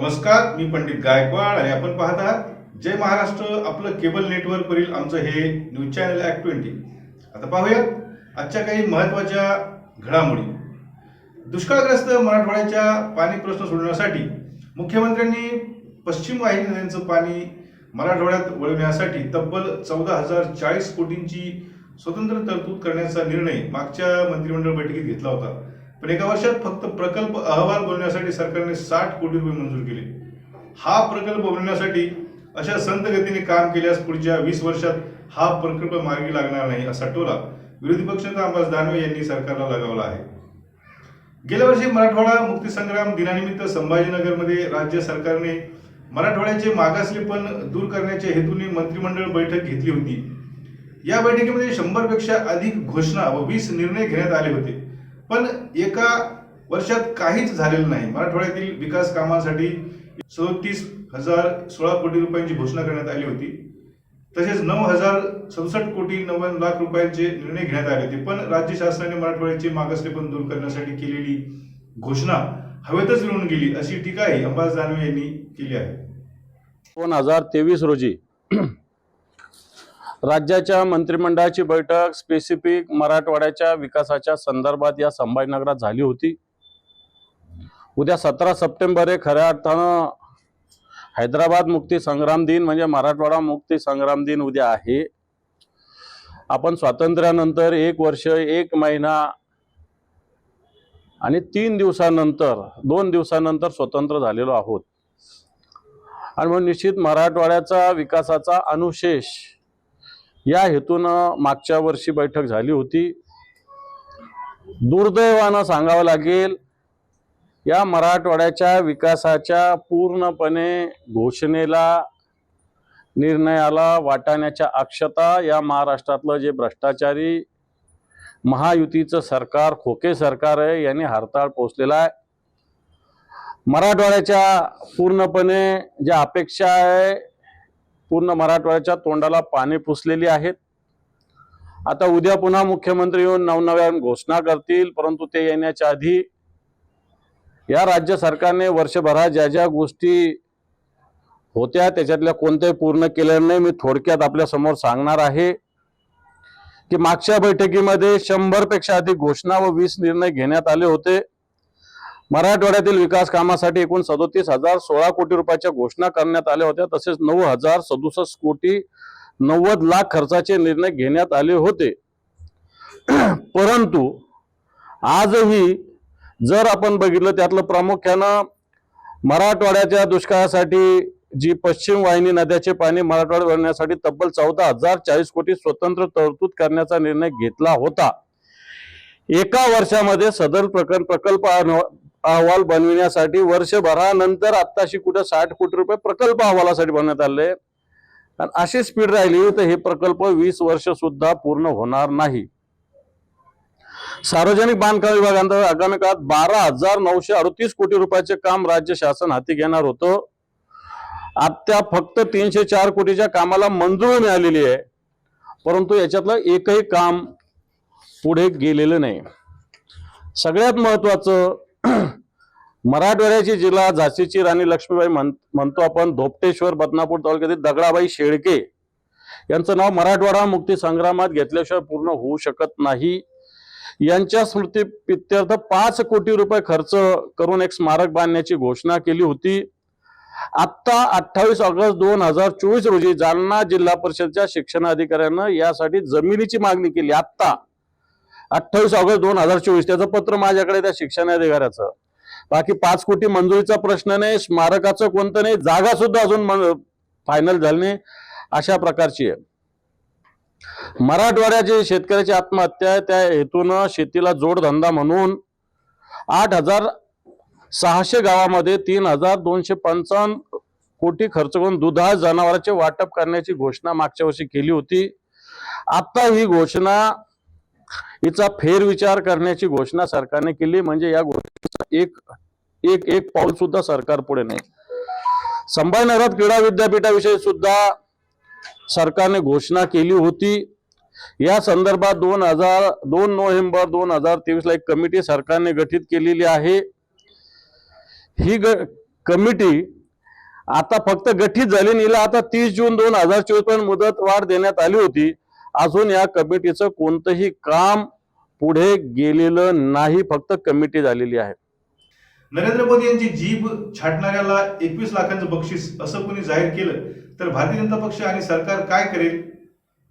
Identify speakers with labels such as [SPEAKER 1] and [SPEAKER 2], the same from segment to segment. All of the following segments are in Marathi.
[SPEAKER 1] नमस्कार मी पंडित गायकवाड आणि आपण पाहत आहात जय महाराष्ट्र आपलं केबल नेटवर्कवरील आमचं हे न्यूज चॅनल ॲक्ट ट्वेंटी. आता पाहूयात आजच्या काही महत्त्वाच्या घडामोडी. दुष्काळग्रस्त मराठवाड्याच्या पाणी प्रश्न सोडवण्यासाठी मुख्यमंत्र्यांनी पश्चिम वाहिनी नद्यांचं पाणी मराठवाड्यात वळविण्यासाठी तब्बल चौदा हजार चाळीस कोटींची स्वतंत्र तरतूद करण्याचा निर्णय मागच्या मंत्रिमंडळ बैठकीत घेतला होता. पण एका वर्षात फक्त प्रकल्प अहवाल बनवण्यासाठी सरकारने साठ कोटी रुपये मंजूर केले. हा प्रकल्प बनवण्यासाठी अशा संत गतीने काम केल्यास पुढच्या वीस वर्षात हा प्रकल्प मार्गी लागणार नाही असा टोला विरोधी पक्षनेता अंबादास दानवे यांनी सरकारला लगावला आहे. गेल्या वर्षी मराठवाडा मुक्तीसंग्राम दिनानिमित्त संभाजीनगरमध्ये राज्य सरकारने मराठवाड्याचे मागासलेपण दूर करण्याच्या हेतूने मंत्रिमंडळ बैठक घेतली होती. या बैठकीमध्ये शंभरपेक्षा अधिक घोषणा व वीस निर्णय घेण्यात आले होते. पण एका वर्षात काहीच झालेलं नाही. मराठवाड्यातील विकास कामासाठी सदोतीस हजार सोळा कोटी रुपयांची घोषणा करण्यात आली होती. तसेच नऊ हजार सदुसष्ट कोटी नव्वद लाख रुपयांचे निर्णय घेण्यात आले होते. पण राज्य शासनाने मराठवाड्याचे मागासलेपण दूर करण्यासाठी केलेली घोषणा हवेतच मिळून गेली अशी टीकाही अंबास जानवे यांनी केली आहे.
[SPEAKER 2] दोन हजार तेवीस रोजी राज्याच्या मंत्रिमंडळाची बैठक स्पेसिफिक मराठवाड्याच्या विकासाच्या संदर्भात या संभाजीनगरात झाली होती. उद्या सतरा सप्टेंबर हे खऱ्या अर्थानं हैदराबाद मुक्ती संग्राम दिन म्हणजे मराठवाडा मुक्ती संग्राम दिन उद्या आहे. आपण स्वातंत्र्यानंतर एक वर्ष एक महिना आणि तीन दिवसानंतर दोन दिवसानंतर स्वतंत्र झालेलो आहोत. आणि म्हणून निश्चित मराठवाड्याचा विकासाचा अनुशेष या हेतूनं मागच्या वर्षी बैठक झाली होती. दुर्दैवानं सांगावं लागेल या मराठवाड्याच्या विकासाच्या पूर्णपणे घोषणेला निर्णयाला वाटाण्याच्या अक्षता या महाराष्ट्रातलं जे भ्रष्टाचारी महायुतीचं सरकार खोके सरकार आहे यांनी हरताळ पोचलेला आहे. मराठवाड्याच्या पूर्णपणे ज्या अपेक्षा आहे पूर्ण मराठवाड्याच्या तोंडाला पाणी पुसलेली आहेत. आता उद्या पुन्हा मुख्यमंत्री येऊन नवनव्या घोषणा करतील परंतु ते येण्याच्या आधी या राज्य सरकारने वर्षभरात ज्या ज्या गोष्टी होत्या त्याच्यातल्या कोणत्याही पूर्ण केल्या नाही. मी थोडक्यात आपल्यासमोर सांगणार आहे की मागच्या बैठकीमध्ये शंभरपेक्षा अधिक घोषणा व वीस निर्णय घेण्यात आले होते. मराठवाड्यातील विकास कामासाठी एकूण सदोतीस हजार सोळा कोटी रुपयाच्या घोषणा करण्यात आल्या होत्या. तसेच नऊ हजार सदुसष्ट कोटी नव्वद लाख खर्चाचे निर्णय घेण्यात आले होते. परंतु आजही जर आपण बघितलं त्यातलं प्रामुख्यानं मराठवाड्याच्या दुष्काळासाठी जी पश्चिम वाहिनी नद्याचे पाणी मराठवाड्यात भरण्यासाठी तब्बल चौदा हजार चाळीस कोटी स्वतंत्र तरतूद करण्याचा निर्णय घेतला होता. एका वर्षामध्ये सदर प्रकल्प अहवाल बनविण्यासाठी वर्षभरानंतर आत्ताशी कुठं साठ कोटी रुपये प्रकल्प अहवालासाठी बनवण्यात आले. आणि अशी स्पीड राहिली तर हे प्रकल्प वीस वर्ष सुद्धा पूर्ण होणार नाही. सार्वजनिक बांधकाम विभागांतर्गत आगामी काळात बारा हजार नऊशे अडतीस कोटी रुपयाचे काम राज्य शासन हाती घेणार होतं. आता फक्त तीनशे चार कोटीच्या कामाला मंजुरी मिळालेली आहे. परंतु याच्यातलं एकही काम पुढे गेलेलं नाही. सगळ्यात महत्वाचं मराठवाड्याची जिल्हा झाशीची राणी लक्ष्मीबाई म्हण म्हणतो आपण धोपटेश्वर बदनापूर तालुक्यातील दगडाबाई शेळके. यांचं नाव मराठवाडा मुक्ती संग्रामात घेतल्याशिवाय पूर्ण होऊ शकत नाही. यांच्या स्मृती प्रित्यर्थ पाच कोटी रुपये खर्च करून एक स्मारक बांधण्याची घोषणा केली होती. आत्ता अठ्ठावीस ऑगस्ट दोन हजार चोवीस रोजी जालना जिल्हा परिषदच्या शिक्षणाधिकाऱ्यानं यासाठी जमिनीची मागणी केली. आत्ता अठ्ठावीस ऑगस्ट दोन हजार चोवीस. त्याचं पत्र माझ्याकडे त्या शिक्षणाधिकाऱ्याचं. बाकी पाच कोटी मंजुरीचा प्रश्न नाही स्मारकाचं कोणतं नाही जागा सुद्धा अजून फायनल झाली नाही अशा प्रकारची आहे. मराठवाड्याची शेतकऱ्याची आत्महत्या आहे त्या हेतून शेतीला जोडधंदा म्हणून आठ हजार सहाशे गावामध्ये तीन हजार दोनशे पंचावन्न कोटी खर्च करून दुधाळ जनावरांचे वाटप करण्याची घोषणा मागच्या वर्षी केली होती. आता ही घोषणा हिचा फेरविचार करण्याची घोषणा सरकारने केली. म्हणजे या गोष्टीचा एक एक एक पाऊल सुद्धा सरकार पुढे नाही. संभाजीनगरात क्रीडा विद्यापीठाविषयी सुद्धा सरकारने घोषणा केली होती. या संदर्भात दोन हजार दोन नोव्हेंबर दोन हजार तेवीस ला एक कमिटी सरकारने गठीत केलेली आहे. ही ग कमिटी आता फक्त गठीत झाली हिला आता तीस जून दोन हजार चोवीसपर्यंत मुदत वाढ देण्यात आली होती. अजून या कमिटीचं कोणतंही काम पुढे गेलेलं नाही फक्त कमिटी झालेली आहे.
[SPEAKER 1] नरेंद्र मोदी यांची जीभ छाटणाऱ्याला एकवीस लाखांचं बक्षीस असं कोणी जाहीर केलं तर भारतीय जनता पक्ष आणि सरकार काय करेल?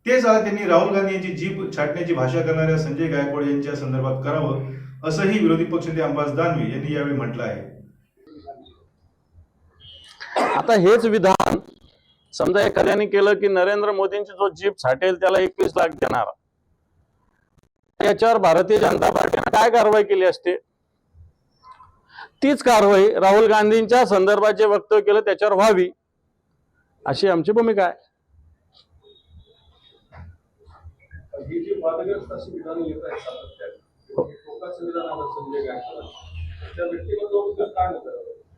[SPEAKER 1] तेच आता त्यांनी राहुल गांधी यांची जीभ छाटण्याची भाषा करणाऱ्या संजय गायकवाड यांच्या संदर्भात करावं असंही विरोधी पक्षनेते अंबाज दानवे यांनी यावेळी म्हटलं आहे.
[SPEAKER 2] आता हेच विधान समजा एखाद्याने केलं की नरेंद्र मोदींची जो जीप छाटेल त्याला एकवीस लाख देणार. याच्यावर भारतीय जनता पार्टीने काय कारवाई केली असते? तीच कारवाई राहुल गांधींच्या संदर्भात जे वक्तव्य केलं त्याच्यावर व्हावी अशी आमची भूमिका आहे.
[SPEAKER 3] विधानं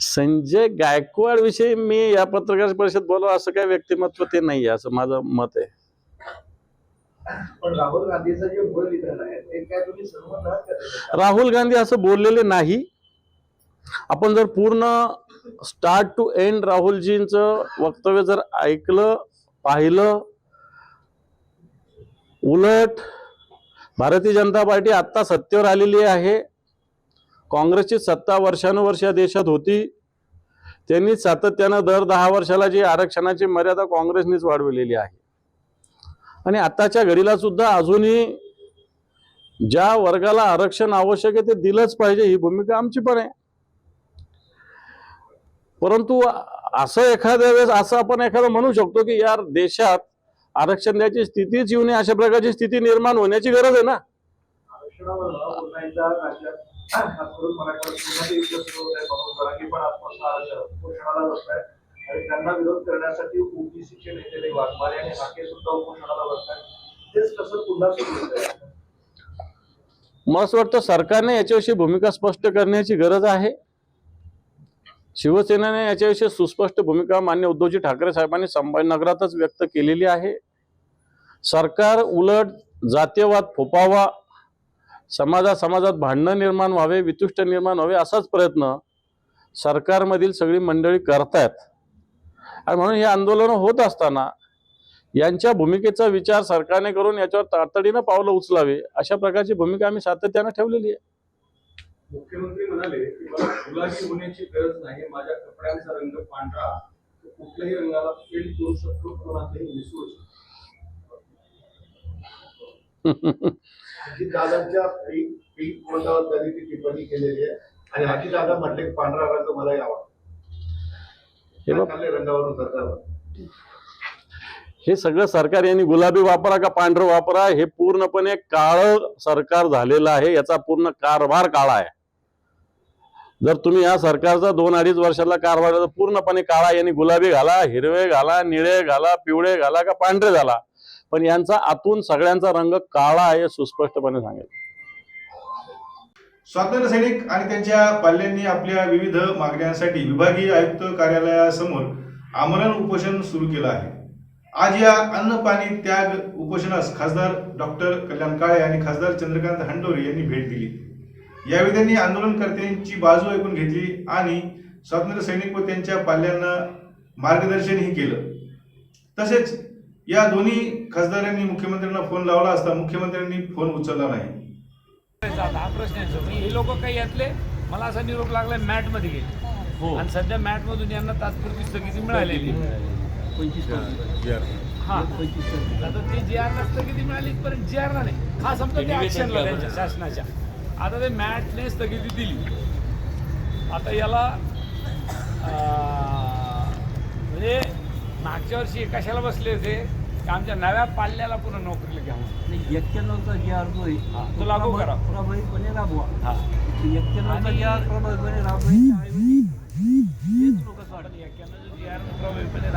[SPEAKER 3] संजय गायकवाड
[SPEAKER 2] विषयी मी या पत्रकार परिषद बोलावं असं काय व्यक्तिमत्व ते नाही असं माझं मत आहे.
[SPEAKER 4] राहुल गांधीचं जे मूळ विधान आहे ते काय तुम्ही सर्व न करता?
[SPEAKER 2] राहुल गांधी असं बोललेले नाही. आपण जर पूर्ण स्टार्ट टू एंड राहुलजींचं वक्तव्य जर ऐकलं पाहिलं उलट भारतीय जनता पार्टी आत्ता सत्तेवर आलेली आहे. काँग्रेसची सत्ता वर्षानुवर्ष या देशात होती त्यांनी सातत्यानं दर दहा वर्षाला जी आरक्षणाची मर्यादा काँग्रेसनीच वाढविलेली आहे. आणि आताच्या घडीला सुद्धा अजूनही ज्या वर्गाला आरक्षण आवश्यक आहे ते दिलंच पाहिजे ही भूमिका आमची पण आहे. परंतु असं एखाद्या वेळेस असं आपण एखादं म्हणू शकतो की यार देशात आरक्षण द्यायची स्थितीच येऊ नये अशा प्रकारची स्थिती निर्माण होण्याची गरज आहे ना?
[SPEAKER 4] आणि त्यांना विरोध करण्यासाठी ओबीसीचे नेते वाघमारे आणि हाके सुद्धा उपोषणाला तेच कसं पुन्हा सुरू
[SPEAKER 2] मला असं वाटतं सरकारने याच्याविषयी भूमिका स्पष्ट करण्याची गरज आहे? शिवसेनेने याच्याविषयी सुस्पष्ट भूमिका मान्य उद्धवजी ठाकरे साहेबांनी संभाजीनगरातच व्यक्त केलेली आहे. सरकार उलट जातीयवाद फोपावा समाजात समाजात भांडणं निर्माण व्हावे वितुष्ट निर्माण व्हावे असाच प्रयत्न सरकारमधील सगळी मंडळी करतायत. आणि म्हणून हे आंदोलनं होत असताना यांच्या भूमिकेचा विचार सरकारने करून याच्यावर तातडीनं पावलं उचलावे अशा प्रकारची भूमिका आम्ही सातत्यानं ठेवलेली आहे.
[SPEAKER 3] मुख्यमंत्री म्हणाले की मला गुलाबी होण्याची गरज नाही माझ्या कपड्यांचा रंग पांढरा कुठल्याही रंगाला फेल करू शकतो कोणातही मिसळू शकतो.
[SPEAKER 4] दादांच्या पीक त्यांनी ती टिप्पणी केलेली आहे. आणि दादा म्हटले पांढरा रंग मलाही आवडतो.
[SPEAKER 2] हे
[SPEAKER 4] रंगावरून सरकारवर.
[SPEAKER 2] हे सगळं सरकार यांनी गुलाबी वापरा का पांढरं वापरा हे पूर्णपणे काळं सरकार झालेलं आहे याचा पूर्ण कारभार काळा आहे. जर तुम्ही या सरकारचा दोन अडीच वर्षाला कारभार पूर्णपणे काळा यांनी गुलाबी घाला हिरवे घाला निळे घाला पिवळे घाला का पांढरे घाला. पण यांचा आतून सगळ्यांचा रंग काळा आहे सुस्पष्टपणे सांगेल.
[SPEAKER 1] स्वातंत्र्य सैनिक आणि त्यांच्या पाल्यांनी आपल्या विविध मागण्यांसाठी विभागीय आयुक्त कार्यालयासमोर आमरण उपोषण सुरू केलं आहे. आज या अन्न पाणी त्याग उपोषणास खासदार डॉक्टर कल्याण काळे आणि खासदार चंद्रकांत हंडोरे यांनी भेट दिली. यावेळी त्यांनी आंदोलनकर्त्यांची बाजू ऐकून घेतली आणि स्वातंत्र्य सैनिक व त्यांच्या पाल्यांना मार्गदर्शनही केलं. तसेच या दोन्ही खासदारांनी मुख्यमंत्र्यांना फोन लावला असता मुख्यमंत्र्यांनी फोन उचलला नाही.
[SPEAKER 5] हा प्रश्न. हे लोक काही यातले मला असा निरोप लागला मॅटमध्ये गेले आणि सध्या मॅट मधून यांना तात्पुरती स्थगिती मिळालेली हा. आता ते जी आर स्थगिती मिळाली पण जी आर नाही. हा समजा ते ऍक्शनला त्यांच्या शासनाच्या. आता ते मॅटने स्थगिती दिली. आता याला अं, म्हणजे मागच्या वर्षी कशाला बसले होते? आमच्या नव्या पाल्याला पुन्हा नोकरीला घ्यावं
[SPEAKER 6] एक्क्याण्णवचा जी आर जो आहे
[SPEAKER 5] तो लागू करा.
[SPEAKER 6] प्रभावीपणे राबवा
[SPEAKER 5] हा.
[SPEAKER 6] एक्क्याण्णवचा
[SPEAKER 5] आणि-
[SPEAKER 6] जी प्रभावीपणे राबवायच्या ऐवजी हेच लोक
[SPEAKER 5] जे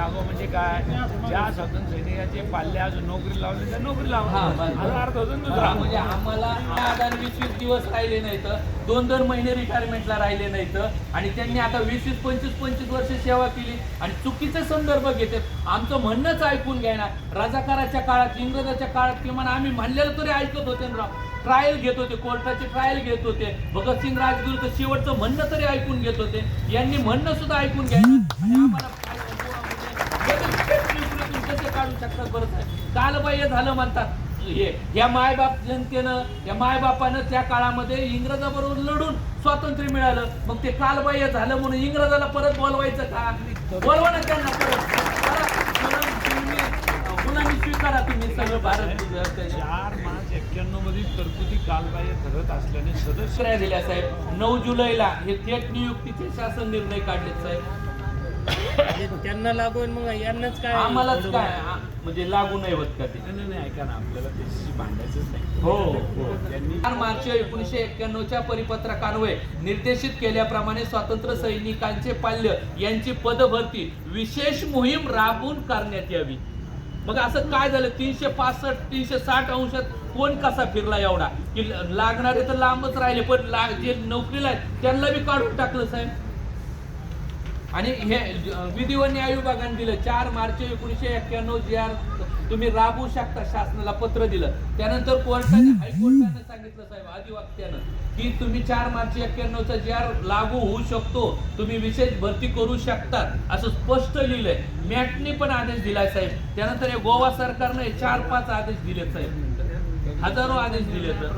[SPEAKER 5] म्हणजे काय? ज्या स्वातंत्र्य सैनिकाचे पाल्ले अजून नोकरी लावली त्या नोकरी लावा.
[SPEAKER 6] बस, बस.
[SPEAKER 5] आता अर्थ होतो ना दुसरा
[SPEAKER 6] म्हणजे आम्हाला आधार वीस वीस दिवस राहिले नाहीत. दोन दोन महिने रिटायरमेंटला राहिले नाहीत. आणि त्यांनी आता वीस वीस पंचवीस पंचवीस वर्ष सेवा केली. आणि चुकीचे संदर्भ घेते. आमचं म्हणणंच ऐकून घ्यायना राजाकाराच्या काळात इंग्रजाच्या काळात किमान आम्ही म्हणलेलं तरी ऐकत होते ना राव. ट्रायल घेत होते कोर्टाचे ट्रायल घेत होते. भगतसिंग राजगुरूचं शेवटचं म्हणणं तरी ऐकून घेत होते. यांनी म्हणणं सुद्धा ऐकून काय म्हणजे काढू शकतात बरं कालबाह्य झालं म्हणतात. हे या मायबाप जनतेनं या मायबापानं त्या काळामध्ये इंग्रजाबरोबर लढून स्वातंत्र्य मिळालं. मग ते कालबाह्य झालं म्हणून इंग्रजाला परत बोलवायचं का? बोलवा ना त्यांना परत. गुलामी स्वीकारा तुम्ही सगळं भारत
[SPEAKER 5] चार मार्च एक्क्याण्णवमध्ये तरतुदी कालबाह्य ठरत असल्याने सदस्य
[SPEAKER 6] दिल्या साहेब. नऊ जुलैला हे थेट नियुक्तीचे शासन निर्णय काढले साहेब.
[SPEAKER 7] त्यांना लागून मग यांनाच काय
[SPEAKER 6] आम्हालाच काय? म्हणजे लागू नाही होत का ते
[SPEAKER 5] नाही, नाही ऐका ना आपल्याला त्याच्याशी भांडायचंच नाही.
[SPEAKER 6] हो हो.
[SPEAKER 5] त्यांनी
[SPEAKER 6] चार मार्च एकोणीसशे एक्क्याण्णवच्या परिपत्रकान्वये निर्देशित केल्याप्रमाणे स्वातंत्र्य सैनिकांचे पाल्य यांची पदभरती विशेष मोहीम राबवून करण्यात यावी. मग असं काय झालं? तीनशे पासष्ट तीनशे साठ अंशात कोण कसा फिरला एवढा? की लागणारे तर लांबच राहिले पण ला जे नोकरीला आहेत त्यांना बी काढून टाकलं साहेब. आणि हे विधी व न्याय विभागाने दिलं चार मार्च एकोणीसशे एक्क्याण्णव जे आर तुम्ही राबवू शकता शासनाला पत्र दिलं. त्यानंतर कोर्टाने हायकोर्टाने सांगितलं साहेब अधिवक्त्यानं की तुम्ही चार मार्च एक्क्याण्णवचा जे आर लागू होऊ शकतो तुम्ही विशेष भरती करू शकतात असं स्पष्ट लिहिलंय. मॅटनी पण आदेश दिलाय साहेब. त्यानंतर हे गोवा सरकारनं हे चार पाच आदेश दिले साहेब. हजारो आदेश दिले तर?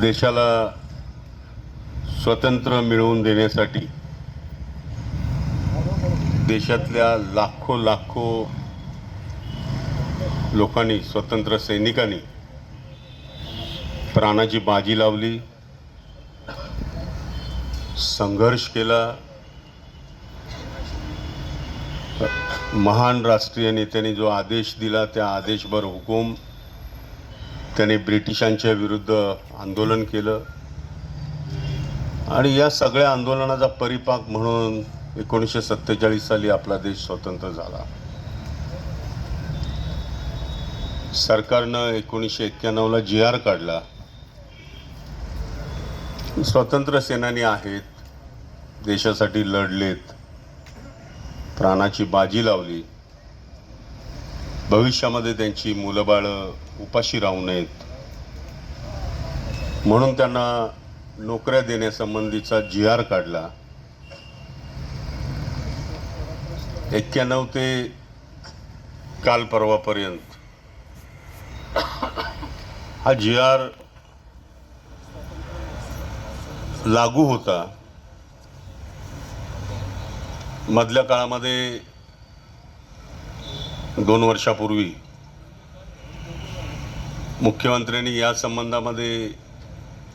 [SPEAKER 8] देशाला स्वतंत्र मिळवून देण्यासाठी देशातल्या लाखो लाखो लोकांनी स्वतंत्र सैनिकांनी प्राणाची बाजी लावली संघर्ष केला. महान राष्ट्रीय नेत्याने जो आदेश दिला त्या आदेशभर हुकूम त्याने ब्रिटिशांच्या विरुद्ध आंदोलन केलं. आणि या सगळ्या आंदोलनाचा परिपाक म्हणून एकोणीसशे सत्तेचाळीस साली आपला देश स्वतंत्र झाला. सरकारनं एकोणीसशे एक्क्याण्णवला जी आर काढला. स्वतंत्र सेनानी आहेत देशासाठी लढलेत. प्राणाची बाजी लावली. भविष्यामध्ये त्यांची मुलंबाळं उपाशी राहू नयेत. म्हणून त्यांना नोकऱ्या देण्यासंबंधीचा जी आर काढला. एक्क्याण्णव ते काल परवापर्यंत. हा जी आर लागू होता. मधल्या काळामध्ये दोन वर्षापूर्वी मुख्यमंत्र्यांनी या संबंधामध्ये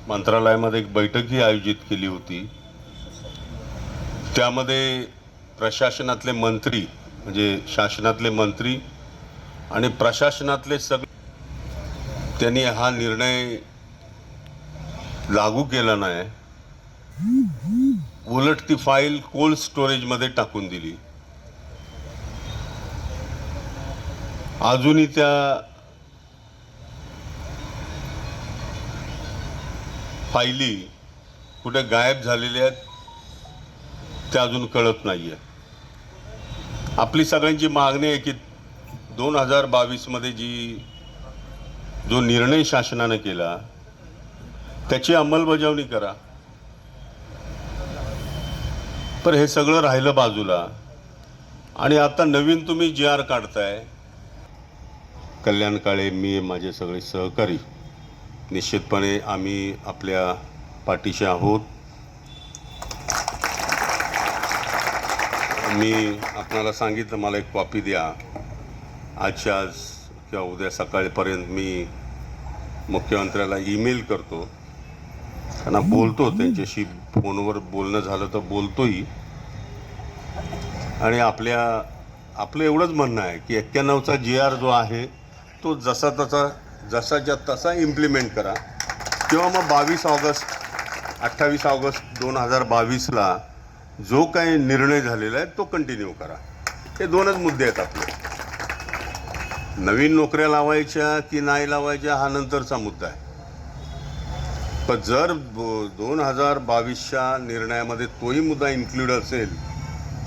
[SPEAKER 8] मंत्रालयामध्ये एक बैठकही आयोजित केली होती. त्यामध्ये प्रशासनातले मंत्री म्हणजे शासनातले मंत्री आणि प्रशासनातले सगळे त्यांनी हा निर्णय लागू केला नाही. उलट ती फाईल कोल्ड स्टोरेजमध्ये टाकून दिली. अजूनही त्या फायली कुठे गायब झालेल्या आहेत त्या अजून कळत नाही आहे आपली सगळ्यांची मागणी आहे की दोन हजार बावीसमध्ये जी जो निर्णय शासनानं केला त्याची अंमलबजावणी करा. तर हे सगळं राहिलं बाजूला. आणि आता नवीन तुम्ही जी आर काढताय कल्याण काळे मी माझे सगळे सहकारी. निश्चितपणे आम्ही आपल्या पाठीशी आहोत. मी आपणाला सांगितलं मला एक कॉपी द्या. आजच्या आज किंवा उद्या सकाळपर्यंत मी मुख्यमंत्र्याला ईमेल करतो. त्यांना बोलतो त्यांच्याशी फोनवर बोलणं झालं तर बोलतोही. आणि आपल्या आपलं एवढंच म्हणणं आहे की एक्क्याण्णवचा जी आर जो आहे तो जसा तसा जसाच्या तसा इम्प्लिमेंट करा. किंवा मग बावीस ऑगस्ट अठ्ठावीस ऑगस्ट दोन हजार बावीसला जो काही निर्णय झालेला आहे तो कंटिन्यू करा. हे दोनच मुद्दे आहेत आपले. नवीन नोकऱ्या लावायच्या की नाही लावायच्या हा नंतरचा मुद्दा आहे. पण जर दोन हजार बावीसच्या निर्णयामध्ये तोही मुद्दा इन्क्लूड असेल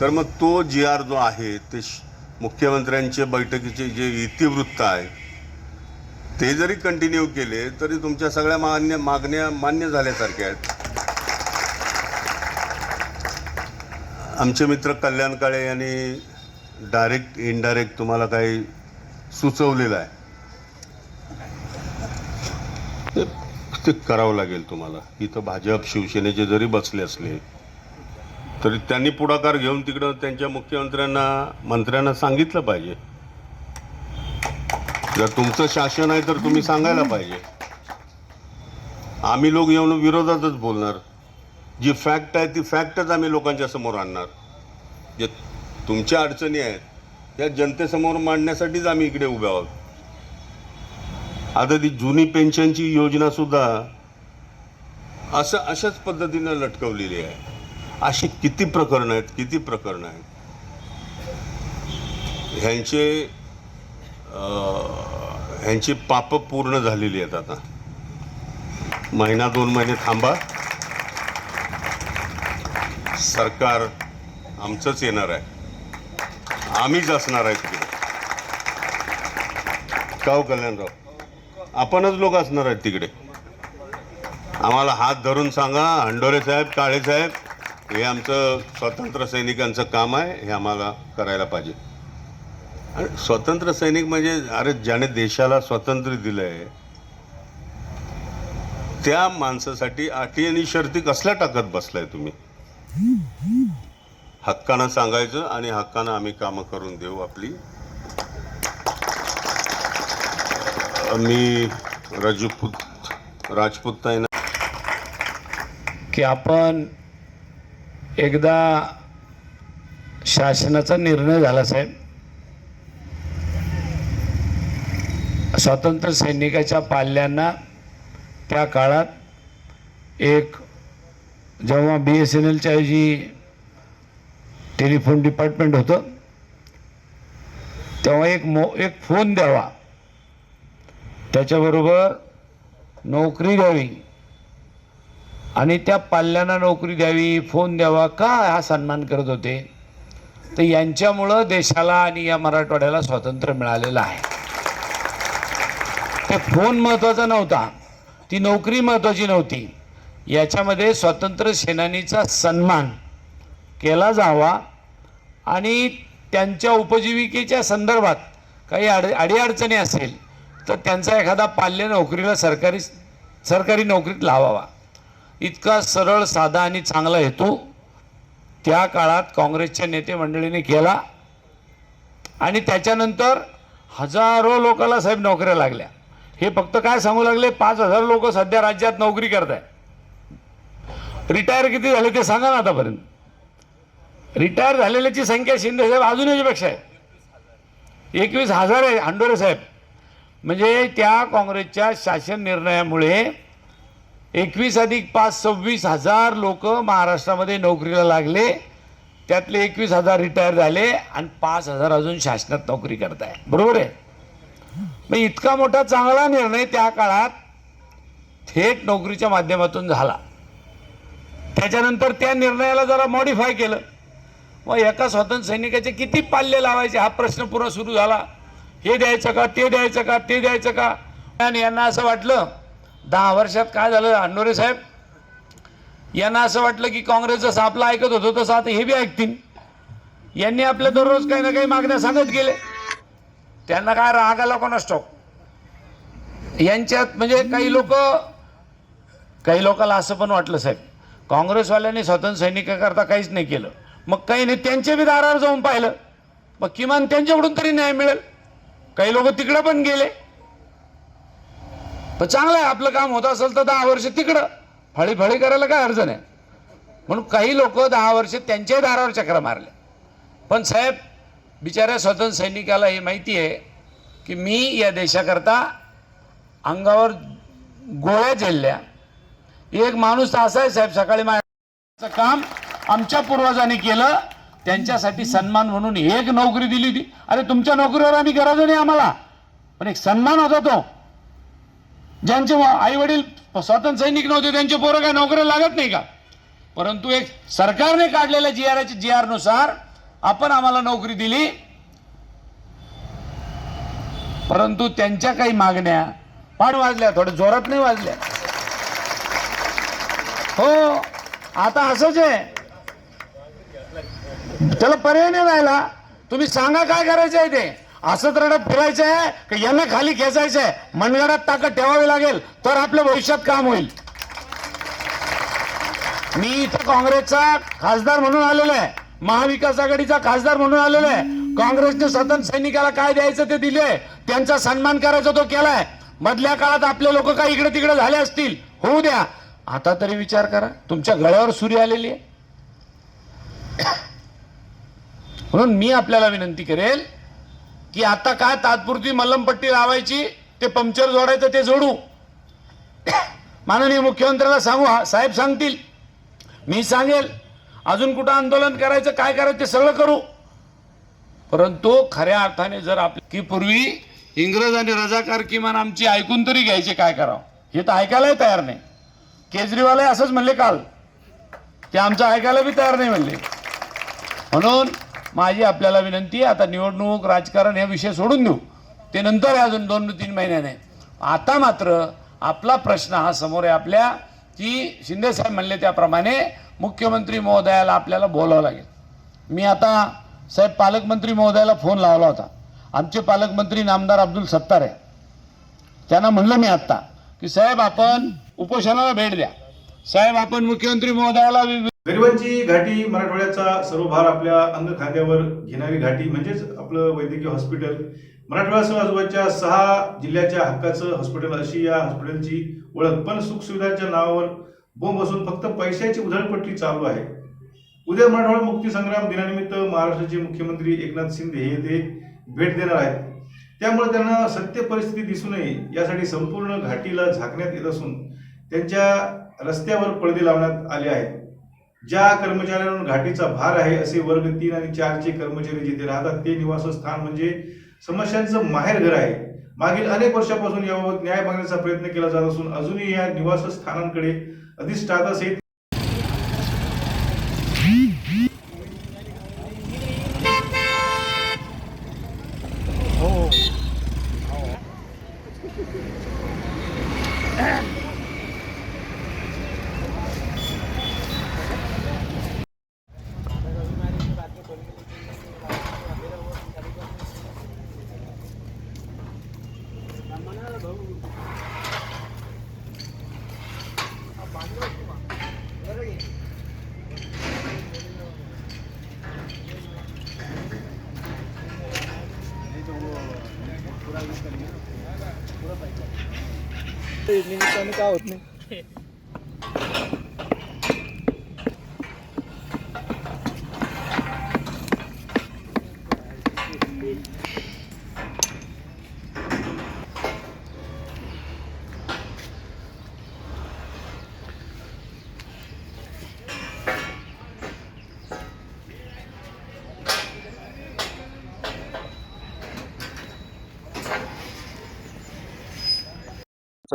[SPEAKER 8] तर मग तो जी आर जो आहे ते श- बैठकीचे जे इतिवृत्त आहे ते जरी कंटिन्यू केले तरी तुमच्या सगळ्या मान्य मागण्या मान्य झाल्यासारख्या आहेत. आमचे मित्र कल्याण काळे यांनी डायरेक्ट इनडायरेक्ट तुम्हाला काही सुचवलेलं आहे. ते- करावं लागेल तुम्हाला. इथं भाजप शिवसेनेचे जरी बसले असले तरी त्यांनी पुढाकार घेऊन तिकडं त्यांच्या मुख्यमंत्र्यांना मंत्र्यांना सांगितलं पाहिजे. जर तुमचं शासन आहे तर तुम्ही सांगायला पाहिजे. आम्ही लोक येऊन विरोधातच बोलणार. जी फॅक्ट आहे ती फॅक्टच आम्ही लोकांच्या समोर आणणार. जे तुमच्या अडचणी आहेत त्या जनतेसमोर मांडण्यासाठीच आम्ही इकडे उभे आहोत. आता ती जुनी पेन्शनची योजना सुद्धा असं अशाच पद्धतीनं लटकवलेली आहे. अशी किती प्रकरणं आहेत किती प्रकरणं आहेत? ह्यांचे ह्यांची पापं पूर्ण झालेली आहेत आता. महिना दोन महिने थांबा. सरकार आमचंच येणार आहे. आम्हीच असणार आहे तिकडे का हो कल्याणराव? आपणच लोक असणार आहेत तिकडे. आम्हाला हात धरून सांगा हंडोरे साहेब काळे साहेब हे आमचं स्वतंत्र सैनिकांचं काम आहे हे आम्हाला करायला पाहिजे. आणि स्वतंत्र सैनिक म्हणजे अरे ज्याने देशाला स्वातंत्र्य दिलं आहे त्या माणसासाठी अटी आणि शर्ती कसल्या टाकत बसलाय तुम्ही? हक्कानं सांगायचं आणि हक्कानं आम्ही कामं करून देऊ आपली. मी राजपूत राजपूत ना.
[SPEAKER 5] की आपण एकदा शासनाचा निर्णय झाला साहेब. स्वातंत्र्य सैनिकाच्या पाल्यांना त्या काळात एक जेव्हा बी एस एन एलच्या ऐवजी टेलिफोन डिपार्टमेंट होतं तेव्हा एक मो एक फोन द्यावा. त्याच्याबरोबर नोकरी द्यावी. आणि त्या पाल्यांना नोकरी द्यावी फोन द्यावा का हा सन्मान करत होते? तर यांच्यामुळं देशाला आणि या मराठवाड्याला स्वातंत्र्य मिळालेलं आहे. ते फोन महत्त्वाचा नव्हता. ती नोकरी महत्त्वाची नव्हती. याच्यामध्ये स्वातंत्र्य सेनानीचा सन्मान केला जावा आणि त्यांच्या उपजीविकेच्या संदर्भात काही अड अडीअडचणी असेल तर त्यांचा एखादा पाल्य नोकरीला सरकारी सरकारी नोकरीत लावावा. इतका सरळ साधा आणि चांगला हेतू त्या काळात काँग्रेसच्या नेते मंडळीने केला. आणि त्याच्यानंतर हजारो लोकांना साहेब नोकऱ्या लागल्या. हे फक्त काय सांगू लागले? पाच हजार लोक सध्या राज्यात नोकरी करत आहे रिटायर किती झाले ते सांगा ना आतापर्यंत. रिटायर झालेल्याची संख्या शिंदे साहेब अजून याच्यापेक्षा आहे. एकवीस हजार आहे हंडोरे साहेब. म्हणजे त्या काँग्रेसच्या शासन निर्णयामुळे एकवीस अधिक पाच सव्वीस हजार लोक महाराष्ट्रामध्ये नोकरीला लागले. त्यातले एकवीस हजार रिटायर झाले आणि पाच हजार अजून शासनात नोकरी करत आहे बरोबर आहे? मग इतका मोठा चांगला निर्णय त्या काळात थेट नोकरीच्या माध्यमातून झाला. त्याच्यानंतर त्या निर्णयाला जरा मॉडिफाय केलं. मग एका स्वातंत्र्य सैनिकाचे किती पाल्य लावायचे हा प्रश्न पुन्हा सुरू झाला. हे द्यायचं का ते द्यायचं का ते द्यायचं का? आणि यांना असं वाटलं दहा वर्षात काय झालं अंडोरे साहेब? यांना असं वाटलं की काँग्रेस जसं आपलं ऐकत होतं तसं आता हे बी ऐकतील. यांनी आपल्या दररोज काही ना काही मागण्या सांगत गेले. त्यांना काय राग आला कोणा स्टॉक यांच्यात म्हणजे काही लोक काही लोकांना असं पण वाटलं साहेब. काँग्रेसवाल्यांनी स्वातंत्र्य सैनिकाकरता काहीच नाही केलं. मग काही नाही त्यांच्या बी दारावर जाऊन पाहिलं. मग किमान त्यांच्याकडून तरी न्याय मिळेल. काही लोक तिकडं पण गेले. पण चांगलं आहे आपलं काम होत असेल तर दहा वर्ष तिकडं. फळी फळी करायला काय अडचण आहे? म्हणून काही लोक दहा वर्ष त्यांच्याही दारावर चक्र मारले. पण साहेब बिचाऱ्या स्वतंत्र सैनिकाला हे माहिती आहे की मी या देशाकरता अंगावर गोळ्या झेलल्या. एक माणूस तर असा आहे साहेब सकाळी माझं काम आमच्या पूर्वजांनी केलं. त्यांच्यासाठी सन्मान म्हणून एक नोकरी दिली होती अरे तुमच्या नोकरीवर आम्ही गरज नाही आम्हाला. पण एक सन्मान होता तो. ज्यांचे आई वडील स्वातंत्र्य सैनिक नव्हते त्यांचे पोरं काय नोकऱ्या लागत नाही का? परंतु एक सरकारने काढलेल्या जी आर जी आरनुसार आपण आम्हाला नोकरी दिली. परंतु त्यांच्या काही मागण्या फार वाजल्या थोड्या जोरात नाही वाजल्या हो आता असंच आहे. त्याला पर्याय नाही राहिला. तुम्ही सांगा काय करायचं आहे ते असंच रडत फिरायचं आहे की यांना खाली खेचायचं आहे मनगडात ताकद ठेवावी लागेल तर आपल्या भविष्यात काम होईल. मी इथं काँग्रेसचा खासदार म्हणून आलेलो आहे. महाविकास आघाडीचा खासदार म्हणून आलेलो आहे. काँग्रेसने स्वतंत्र सैनिकाला काय द्यायचं ते दिले. त्यांचा सन्मान करायचा तो केलाय. मधल्या काळात आपले लोक काय इकडे तिकडे झाले असतील. होऊ द्या. आता तरी विचार करा. तुमच्या गळ्यावर सूर्य आलेली आहे. म्हणून मी आपल्याला विनंती करेल की आता काय तात्पुरती मल्लमपट्टी लावायची ते पंक्चर जोडायचं ते जोडू. माननीय मुख्यमंत्र्याला सांगू हा, साहेब सांगतील. मी सांगेल अजून कुठं आंदोलन करायचं काय करायचं ते सगळं करू. परंतु खऱ्या अर्थाने जर आप की पूर्वी इंग्रज आणि रजाकार किमान आमची ऐकून तरी घ्यायचे काय करावं? हे तर ऐकायलाही तयार नाही. केजरीवालही असंच म्हणले काल. ते आमचं ऐकायला बी तयार नाही म्हणले. म्हणून माझी आपल्याला विनंती आहे आता निवडणूक राजकारण हे विषय सोडून देऊ. ते नंतर आहे अजून दोन तीन महिन्याने. आता मात्र आपला प्रश्न हा समोर आहे आपल्या की शिंदेसाहेब म्हणले त्याप्रमाणे मुख्यमंत्री महोदयाला आपल्याला बोलावं लागेल. मी आता साहेब पालकमंत्री महोदयाला फोन लावला होता. आमचे पालकमंत्री नामदार अब्दुल सत्तार आहे. त्यांना म्हणलं मी आत्ता की साहेब आपण उपोषणाला भेट द्या. साहेब आपण मुख्यमंत्री महोदयाला
[SPEAKER 1] गरिबांची घाटी मराठवाड्याचा सर्व भार आपल्या अंग खांद्यावर घेणारी घाटी म्हणजेच आपलं वैद्यकीय हॉस्पिटल. मराठवाड्यासह आजूबाजूच्या सहा जिल्ह्याच्या हक्काचं हॉस्पिटल अशी या हॉस्पिटलची ओळख. पण सुखसुविधांच्या नावावर बोंब बसून फक्त पैशाची उधळपट्टी चालू आहे. उद्या मराठवाडा मुक्ती संग्राम दिनानिमित्त महाराष्ट्राचे मुख्यमंत्री एकनाथ शिंदे हे ते भेट देणार आहेत. त्यामुळे त्यांना सत्य परिस्थिती दिसू नये यासाठी संपूर्ण घाटीला झाकण्यात येत असून त्यांच्या रस्त्यावर पडदे लावण्यात आले आहेत. ज्या कर्मचाऱ्यांवर घाटीचा भार आहे असे वर्ग तीन आणि चारचे कर्मचारी जिथे राहतात ते निवासस्थान म्हणजे समस्यांचं माहेरघर आहे. मागील अनेक वर्षापासून याबाबत न्याय मागण्याचा प्रयत्न केला जात असून अजूनही या निवासस्थानांकडे अधिष्ठाता
[SPEAKER 9] इव्हनिंग काय होत नाही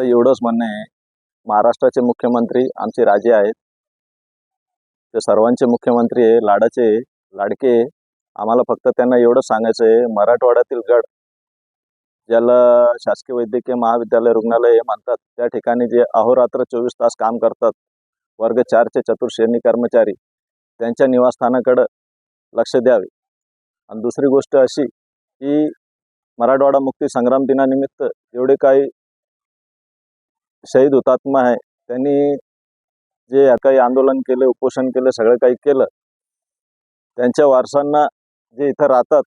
[SPEAKER 9] एवढंच म्हणणं आहे. महाराष्ट्राचे मुख्यमंत्री आमचे राजे आहेत. ते सर्वांचे मुख्यमंत्री आहे लाडाचे लाडके आम्हाला फक्त त्यांना एवढंच सांगायचं आहे मराठवाड्यातील गड ज्याला शासकीय वैद्यकीय महाविद्यालय रुग्णालय हे म्हणतात त्या ठिकाणी जे अहोरात्र चोवीस तास काम करतात वर्ग चारचे चतुर्श्रेणी कर्मचारी त्यांच्या निवासस्थानाकडं लक्ष द्यावे. आणि दुसरी गोष्ट अशी की मराठवाडा मुक्ती संग्राम दिनानिमित्त एवढे काही शहीद हुतात्मा आहे. त्यांनी जे काही आंदोलन केलं उपोषण केलं सगळं काही केलं त्यांच्या वारसांना जे इथं राहतात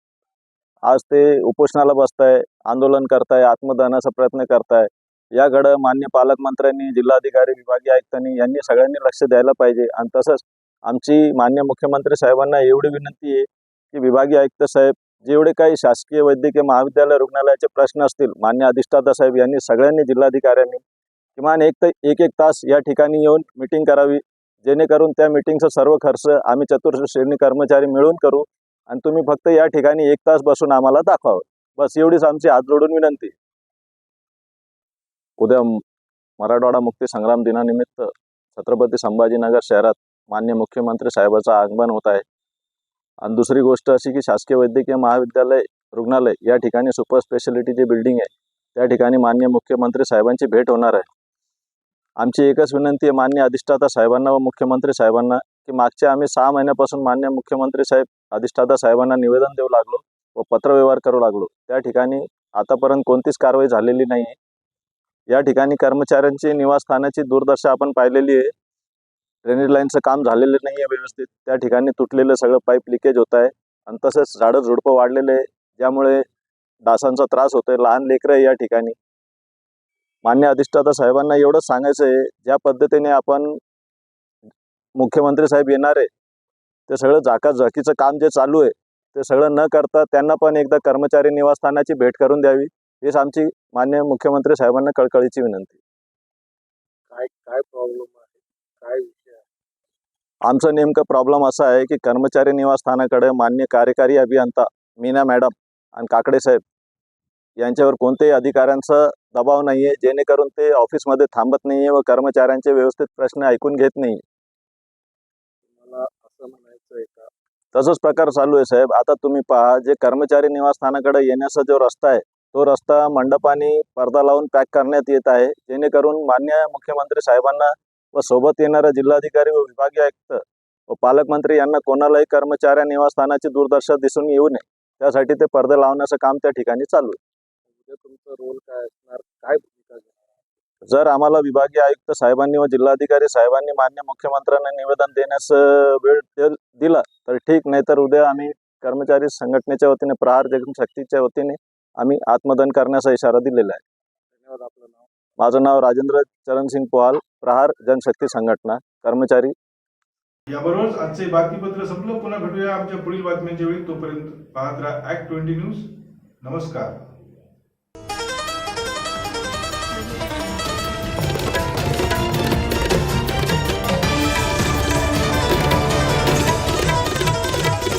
[SPEAKER 9] आज ते उपोषणाला बसताय आंदोलन करताय आत्मदानाचा प्रयत्न करताय याकडं मान्य पालकमंत्र्यांनी जिल्हाधिकारी विभागीय आयुक्तांनी यांनी सगळ्यांनी लक्ष द्यायला पाहिजे. आणि तसंच आमची मान्य मुख्यमंत्री साहेबांना एवढी विनंती आहे की विभागीय आयुक्त साहेब जेवढे काही शासकीय वैद्यकीय महाविद्यालय रुग्णालयाचे प्रश्न असतील मान्य अधिष्ठाता साहेब यांनी सगळ्यांनी जिल्हाधिकाऱ्यांनी किमान एक ते एक एक तास या ठिकाणी येऊन मिटिंग करावी. जेणेकरून त्या मिटिंगचा सर्व खर्च आम्ही चतुर्थ श्रेणी कर्मचारी मिळून करू आणि तुम्ही फक्त या ठिकाणी एक तास बसून आम्हाला दाखवावं. बस एवढीच आमची हात जोडून विनंती. उद्या मराठवाडा मुक्ती संग्राम दिनानिमित्त छत्रपती संभाजीनगर शहरात मान्य मुख्यमंत्री साहेबाचं आगमन होत आहे. आणि दुसरी गोष्ट अशी की शासकीय वैद्यकीय महाविद्यालय रुग्णालय या ठिकाणी सुपर स्पेशालिटी जी बिल्डिंग आहे त्या ठिकाणी मान्य मुख्यमंत्री साहेबांची भेट होणार आहे. आमची एकच विनंती आहे मान्य अधिष्ठाता साहेबांना व मुख्यमंत्री साहेबांना की मागच्या आम्ही सहा महिन्यापासून मान्य मुख्यमंत्री साहेब अधिष्ठाता साहेबांना निवेदन देऊ लागलो व पत्रव्यवहार करू लागलो. त्या ठिकाणी आतापर्यंत कोणतीच कारवाई झालेली नाही आहे या ठिकाणी कर्मचाऱ्यांची निवासस्थानाची दुर्दशा आपण पाहिलेली आहे. ड्रेनेज लाईनचं काम झालेलं नाही आहे व्यवस्थित. त्या ठिकाणी तुटलेलं सगळं पाईप लिकेज होत आहे आणि तसंच झाडं झुडपं वाढलेले आहे. ज्यामुळे डासांचा त्रास होतोय. लहान लेकरं या ठिकाणी. मान्य अधिष्ठाता साहेबांना एवढंच सांगायचं आहे ज्या पद्धतीने आपण मुख्यमंत्री साहेब येणार आहे ते सगळं झाकाझाकीचं काम जे चालू आहे ते सगळं न करता त्यांना पण एकदा कर्मचारी निवासस्थानाची भेट करून द्यावी हीच आमची मान्य मुख्यमंत्री साहेबांना कळकळीची विनंती.
[SPEAKER 4] काय काय प्रॉब्लेम आहे? काय विषय आहे?
[SPEAKER 9] आमचं नेमकं प्रॉब्लेम असा आहे की कर्मचारी निवासस्थानाकडे मान्य कार्यकारी अभियंता मीना मॅडम आणि काकडे साहेब यांच्यावर कोणत्याही अधिकाऱ्यांचा दबाव नाही आहे जेणेकरून ते ऑफिसमध्ये थांबत नाही आहे व कर्मचाऱ्यांचे व्यवस्थित प्रश्न ऐकून घेत नाही. तसंच प्रकार चालू आहे साहेब. आता तुम्ही पहा जे कर्मचारी निवासस्थानाकडे येण्याचा जो रस्ता आहे तो रस्ता मंडपाने पडदा लावून पॅक करण्यात येत आहे. जेणेकरून मान्य मुख्यमंत्री साहेबांना व सोबत येणारा जिल्हाधिकारी व विभागीय आयुक्त व पालकमंत्री यांना कोणालाही कर्मचाऱ्या निवासस्थानाची दुर्दशा दिसून येऊ नये. त्यासाठी ते पडदे लावण्याचं काम त्या ठिकाणी चालू आहे.
[SPEAKER 4] उद्या तुमचा रोल काय असणार? काय भूमिका घेणार
[SPEAKER 9] जर आम्हाला विभागीय आयुक्त साहेबांनी व जिल्हाधिकारी साहेबांनी मान्य मुख्यमंत्र्यांना निवेदन देण्यास वेळ दे- दिला तर ठीक. नाही तर उद्या आम्ही कर्मचारी संघटनेच्या वतीने प्रहार जनशक्तीच्या वतीने आम्ही आत्मदन करण्याचा इशारा दिलेला आहे.
[SPEAKER 4] धन्यवाद. आपलं नाव?
[SPEAKER 9] माझं नाव राजेंद्र चरणसिंग पोहाल प्रहार जनशक्ती संघटना कर्मचारी.
[SPEAKER 1] याबरोबरच आजचे बातमीपत्र संपलं. पुन्हा भेटूया आमच्या पुढील बातम्यांच्या वेळी. तोपर्यंत पाहत राहा ऍक्ट ट्वेंटी न्यूज नमस्कार.